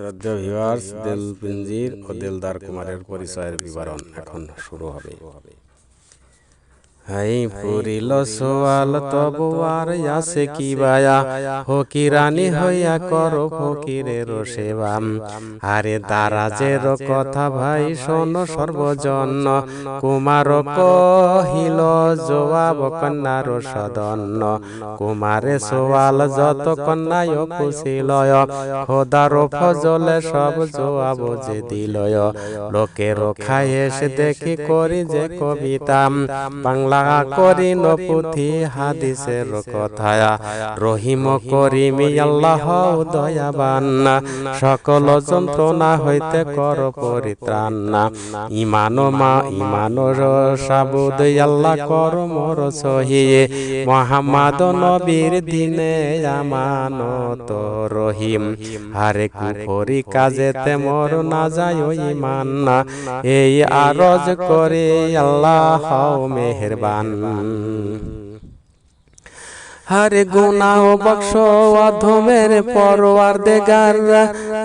শ্রদ্ধ ভিউয়ার্স দিল পিঞ্জির ও দেলদার কুমারের পরিচয়ের বিবরণ এখন শুরু হবে। হাই পুরিল সোয়াল তবু আর আসে কি বায়া? ফকিরানি হইয়া কর ফকিরের সেবা। আরে দারাজের কথা ভাই শোন সর্বজন। কুমার কহিল জবাব কন্যার সদন। কুমারে সোয়াল যত কন্যায় পুষিলয় খোদার ফজলে সব জবাব যে দিলয়। লোকের খায়ে সে দেখি করি যে কবিতা বাংলা করি নপুথি হাদিসের কথায়া। রহিম করিমি আল্লাহ দয়াবান। সকল যন্ত্রণা হইতে কর পরিত্রাণ মা সাবুদ আল্লাহ কর মোর নবীর দিনে রহিম। হারে কুফরি না যায় ইমান। এই আরজ করে আল্লাহ মেহেরবান। 嗯嗯嗯。হারে গুনা ও বক্স অধমের পরওয়ার দেগার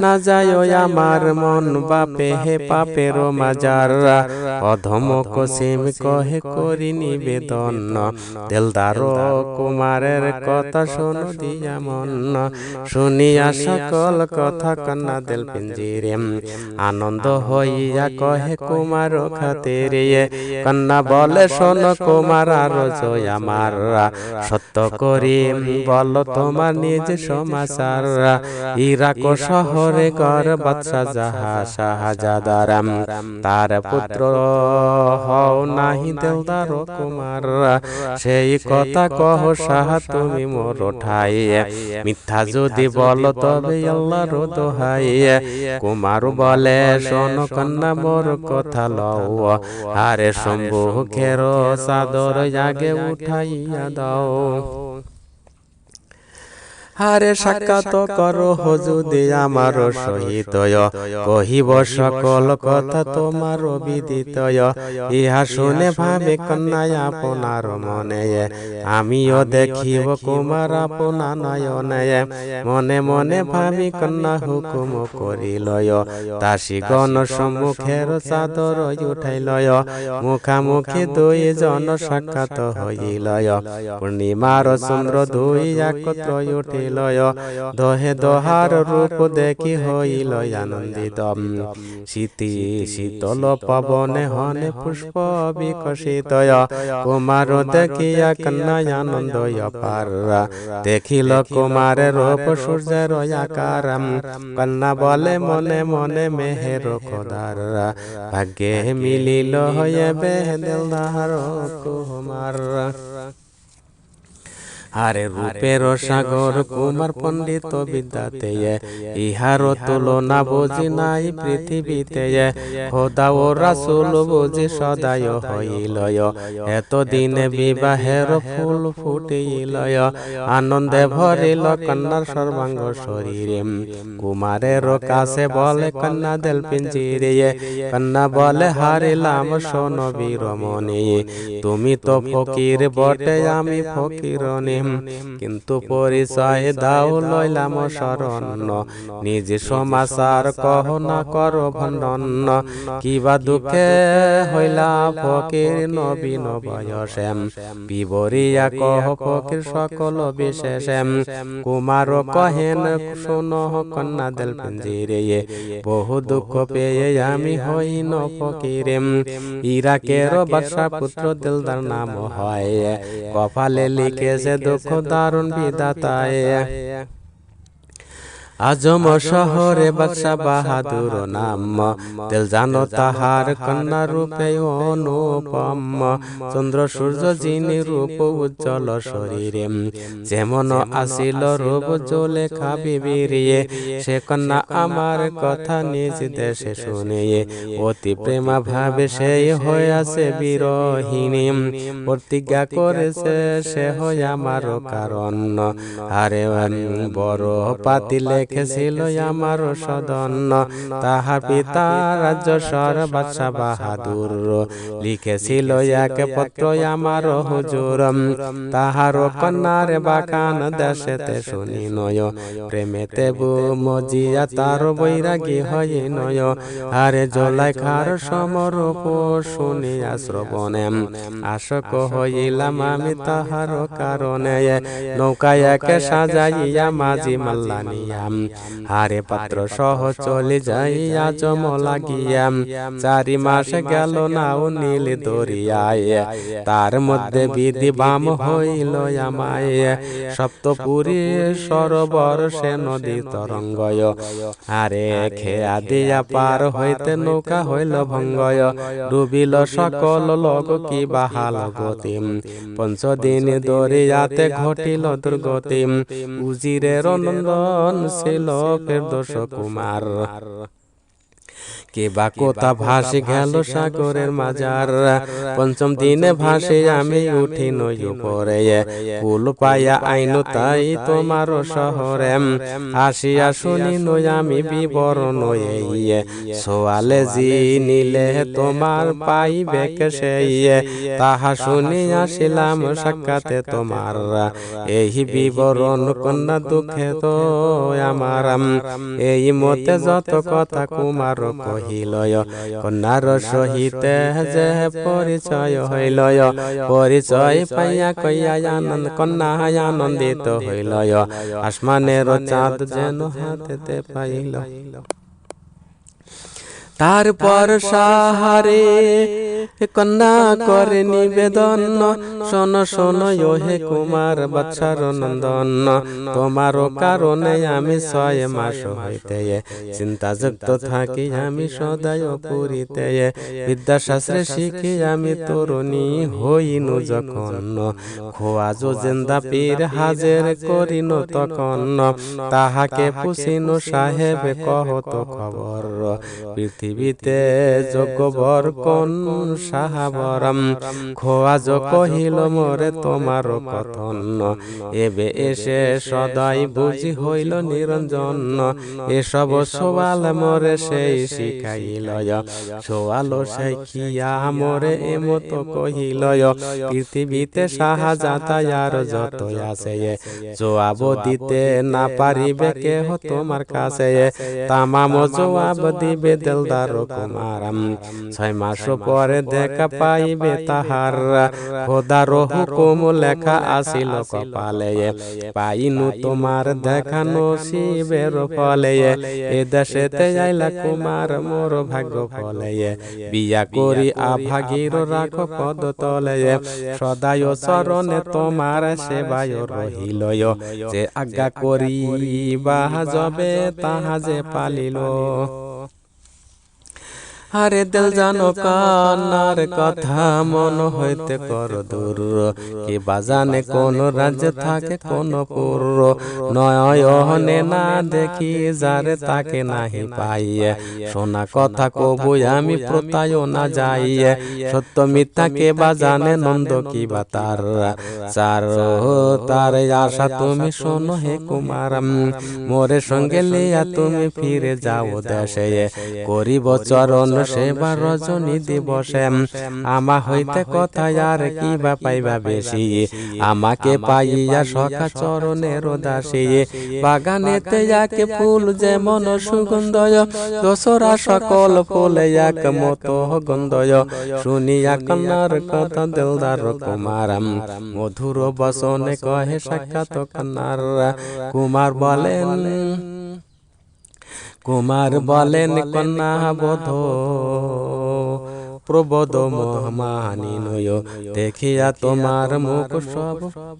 না যায় আমার মন বাপে হে পাপের মাজার। অধম কসিম কহে করি নিবেদন দেলদার কুমারের কথা শোন দিয়া মন। শুনিয়া সকল কথা কন্যা দেল পিঞ্জিরে, আনন্দ হইয়া কহে কুমার খাতিরে কন্যা বলে শোন কুমার আর আমার। সত্য করি বল তোমার নিজ সমাচার। ইরাক শহরে কর বাদশা যাহা শাহজাদারাম তার পুত্র হও নাহি দেলদার কুমার। সেই কথা কহ, শাহ, তুমি মোর ঠাই। মিথ্যা যদি বল তবে আল্লাহর দোহাই। কুমার বলে, শোন কন্যা, মোর কথা লও। আরে শম্ভু খেরো, চাদর আগে উঠাইয়া দাও। হারে সাক্ষাৎ করো হজুদে আমার সহিত কহিব সকল কথা তোমার বিদিত ইহা শুনে ভাবে কন্যায় আপনার মনে। আমিও দেখিব কুমার আপনা নয়নে। মনে মনে ভাবি কন্যা হুকুম করিলয়। দাসী গণ সম্মুখের চাদর উঠাইলয়। মুখামুখি দুই জন সাক্ষাৎ হইলয়। পূর্ণিমার চন্দ্র দুই একত্র উঠে হইলয়। দহে দহার রূপ দেখি হইল আনন্দিত। শীতি শীতল পবনে হনে পুষ্প বিকশিত কুমার দেখিয়া কন্যা আনন্দ পার দেখিল কুমারের রূপ সূর্যের আকার। কন্যা বলে, মনে মনে মেহের খোদার। ভাগ্যে মিলিল হয়ে বেহেদার কুমার। আরে রূপের সাগর কুমার পণ্ডিত বিদ্যাতে ইহার তুলনা বুঝি নাই পৃথিবীতে খোদা ও রাসুল বুঝি সদায় হইলয় এতদিনে বিবাহের ফুল ফুটিলয় আনন্দে ভরিল কন্যার সর্বাঙ্গ শরীরে। কুমারের কাছে বলে কন্যা দেল পিঞ্জিরে। কন্যা বলে হারিলাম সোন বীরমণি। তুমি তো ফকির বটে আমি ফকিরনি কিন্তু পরিচয় দাও লইলাম শরণ নিজ সমাচার কহ না কর ভণ্ডন কিবা দুঃখে হইলা ফকির নবীন বয়সেম বিবরিয়া কহ ফকির সকল বিশেষেম, কুমার কহেন, শুন কন্যা দেল পিঞ্জিরে বহু দুঃখ পেয়ে আমি হইন ফকিরেম, ইরাকের বাদশা পুত্র দিলদার নাম হয়, কপালে লিখেছে दुख दारुण दाता है আজম শহরে বাদশা বাহাদুর নাম। তেল জানো তাহার কন্যা রূপে অনুপম। চন্দ্র সূর্য যিনি রূপ উজ্জ্বল শরীরে। যেমন আসিল রূপ জ্বলে খাবি বেরিয়ে সে কন্যা আমার কথা নিজ দেশে শুনিয়ে। অতি প্রেমা ভাবে সেই হইয়াছে বিরহিণী। প্রতিজ্ঞা করেছে সে হয় আমার কারণ। আরে বড় পাতিলে লিখেছিল আমার সদন তাহার পিতা রাজ্য সর বাদশা বাহাদুর। লিখেছিল এক পত্র আমার হুজুর। তাহার কন্যার বাকান দেশেতে শুনি নয়। প্রেমেতে বু মজিয়া তার বৈরাগী হয়ে নয়। আরে জলাই খার সমরূপ শুনিয়া শ্রবণে। আশক হইলাম আমি তাহার কারণে। নৌকায় একে সাজাইয়া মাঝি মাল্লানিয়াম হারে পাত্র সহ চলে যাইয়া জমলা গিয়া চারি মাস গেল নাও নীল দরিয়ায়। তার মধ্যে বিধি বাম হইল আমায়। সপ্তপুরী সরোবর সে নদী তরঙ্গয়। আরে খেয়া দিয়া পার হইতে নৌকা হইল ভঙ্গয়। ডুবিল সকল লোক কি বাহাল গতিম। পঞ্চদিন দরিয়াতে ঘটিল দুর্গতিম। দুর্গতি উজিরের নন্দন ছিল ফেরদোষ কুমার। কে বা কোথা ভাসে গেল সাগরের মাজার? পঞ্চম দিনে ভাসে আমি উঠি নই উপরে ফুল পাইয়া আইন তাই তোমার শহরে। আসিয়া শুনি নই আমি বিবরণ এই সোয়ালে জি নিলে তোমার পাইবে সেই তাহা শুনি আসিলাম সাক্ষাতে তোমার। এই বিবরণ কন্যা দুঃখে তো আমার। এই মতে যত কথা কুমার কহিলয় কন্যার সহিত যে পরিচয় হইলয়, পরিচয় পাইয়া কইয়া আনন্দ কন্যা আনন্দিত হইলয়। আসমানের চাঁদ যেন হাতেতে পাইল। তারপর সাহারে কন্যা করে নিবেদন। শোন শোন হে কুমার বাচ্চার নন্দন। তোমার কারণে আমি ছয় মাস হইতে চিন্তা যুক্ত থাকি আমি সদায় পুরিতে বিদ্যাশাস্ত্রে শিখি আমি তরুণী হইনু যখন। খোয়াজ জেন্দা পীর হাজের করিন তখন। তাহাকে পুষিনু সাহেব কহত খবর। পৃথিবীতে যোগবর কোন সাহাবরম, খোয়াজ কহিল, মোরে তোমার কথন। এবে এসে সদাই বুঝি হইল নিরঞ্জন। এসব সোয়াল মোরে সেই শিখাইল সোয়াল শিখিয়া মোরে এমত কহিল পৃথিবীতে সাহাযাতায়ার যত আছে, জবাব দিতে না পারিবে কেহ তোমার কাছে। তামাম জবাব দিবে দিলদার কুমারাম। ছয় মাস পরে দেখা পাইবে তাহার। খোদার হুকুম লেখা আসিল কপালে। পাইনু তোমার দেখানো শিবের ফলে। এ দেশেতে আইলা কুমার মোর ভাগ্য ফলে। বিয়া করি আভাগীর রাখ পদ তলে। সদায় চরণে তোমার সেবায় রহিল যে আজ্ঞা করি বাহা যবে তাহা যে পালিল। আরে দিল জানো কান্নার কথা মন হইতে কর দূর। কি বাজানে কোন রাজ্য থাকে কোন পুর। নয়নে না দেখি যারে তাকে নাহি পাইয়ে। শোনা কথা কবু আমি প্রতায় না যাইয়ে। সত্য মিথ্যা কে বাজানে নন্দ কি বা তার। চার তার আশা তুমি শোনো হে কুমার মোরে সঙ্গে লিয়া তুমি ফিরে যাও দেশে। করিব চরণ সেবা রজনী দিবসে। আমা হইতে কথা আর কি বা পাইবা বেশি? আমাকে পাইয়া সখা চরণের দাসী বাগানেতে যাকে ফুল যেমন সুগন্ধয় দোসরা সকল ফুলে এক মত গন্ধয়। শুনিয়া কন্যার কথা দিলদার কুমার। মধুর বসনে কহে সাক্ষাৎ কন্যার কুমার বলেন কুমার বলেন কন্যা বোধ। প্রবোধ মহামানি নয় দেখিয়া তোমার মুখ সব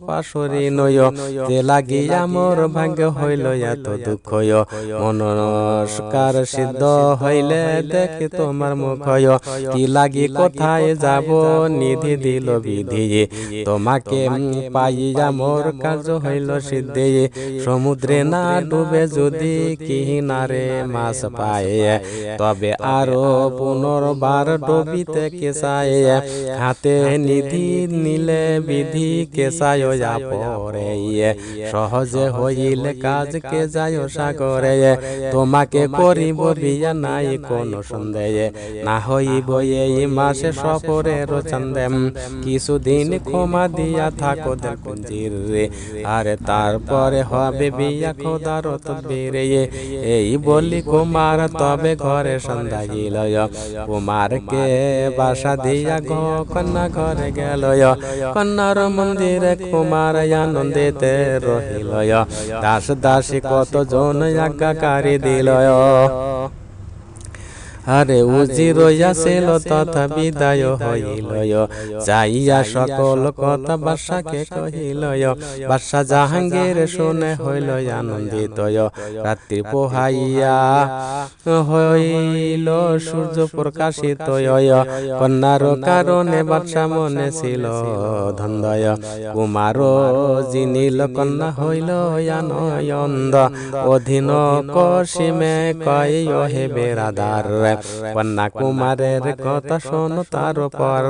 পাশরি নয় যে লাগিয়া মোর ভাগ্য হইল, এত দুঃখ মনস্কার সিদ্ধ হইলে দেখি তোমার মুখ কি লাগি কোথায় যাব, নিধি দিল বিধি। তোমাকে পাইয়া মোর কার্য হইল সিদ্ধি। সমুদ্রে না ডুবে যদি কিনারে মাছ পায়। তবে আরও পুনর্বার ডুবে প্রবিতে কেসায় হাতে নিধি নিলে বিধি কেসায় পরে সহজে হইলে কাজ কে যায় সাগরে তোমাকে করিব বিয়া নাই কোনো সন্দেহে। না হইব এই মাসে সফরের চান্দে কিছুদিন ক্ষমা দিয়া থাকো দেখুঞ্জির রে আরে তারপরে হবে বিয়া খোদার তদ্বির এই বলি কুমার তবে ঘরে সন্ধ্যা গিল কুমারকে বাসা দিয়া গো, কন্যা ঘরে গেল কন্যার মন্দিরে কুমার আনন্দিতে রহিল দাস দাসী কত জন আজ্ঞাকারী দিল আরে উজি রইয়াছিল তথা বিদায় হইল যাইয়া সকল কথা বাসাকে কহিল বাসা জাহাঙ্গীর শুনে হইল আনন্দিত। রাত্রি পোহাইয়া হইল সূর্য প্রকাশিত কন্যার কারণে বাদশা মনে ছিল ধন্দয়। কুমার জিনিল কন্যা হইল অধীন কসিমে কয় হে বেরাদার কন্যা কুমারের কথা শোনো তার পর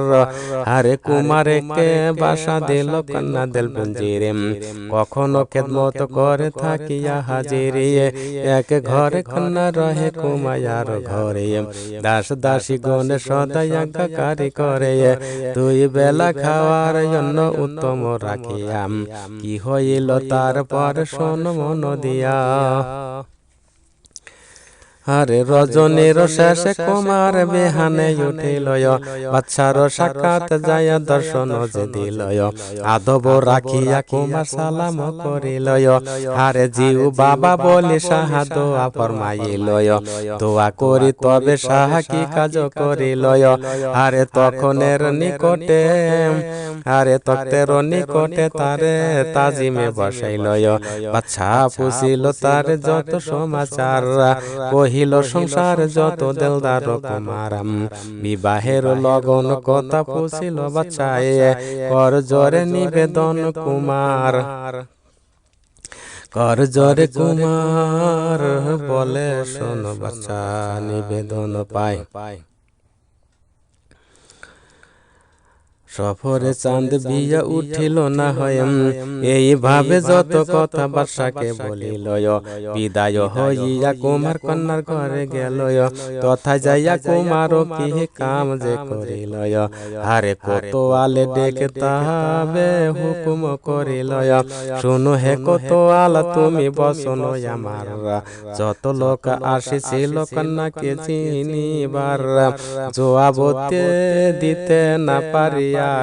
আরে কুমারে কে বাসা দিল কন্যা দিল পুঞ্জিরে কখনো খেদমত করে থাকিয়া হাজিরে। এক ঘরে কন্যা রহে কুমায়ার ঘরে। দাস দাসী গণে সদাই আজ্ঞাকারী করে। দুই বেলা খাওয়ার জন্য উত্তম রাখিয়াম কি হইল তারপর শোন মন দিয়া। আরে রজনীর শেষে কুমার বেহানে উঠিল বাচ্চার সাক্ষাৎ যায় দর্শন যে দিল আদব রাখিয়া কুমার সালাম করিল আরে জিউ বাবা বলি সাহা দোয়া ফরমাইল দোয়া করি তবে সাহা কি কাজ করিল আরে তখনের নিকটে আরে তক্তের নিকটে তারে তাজিমে বসাইল বাচ্চা পুষিল তার যত সমাচার কহিল সংসার যত দেলদার কুমারাম বিবাহের লগন কথা পুষিল বাচ্চায় কর জরে নিবেদন কুমার কর জরে কুমার বলে শোন বাচ্চা নিবেদন পায় সফরে চাঁদ বিয়া উঠিল না হয় এইভাবে যত কথা বাসাকে বলিল বিদায় হইয়া কুমার কন্যার ঘরে গেল। তথা যাইয়া কুমার কি কাম যে করিল। আরে কত আলে ডেকে তাবে হুকুম করিল। শুনো হে কত আলা তুমি বসন আমার। যত লোক আসিছিল কন্যাকে চিনিবার। জবাব দিতে না পারিয়া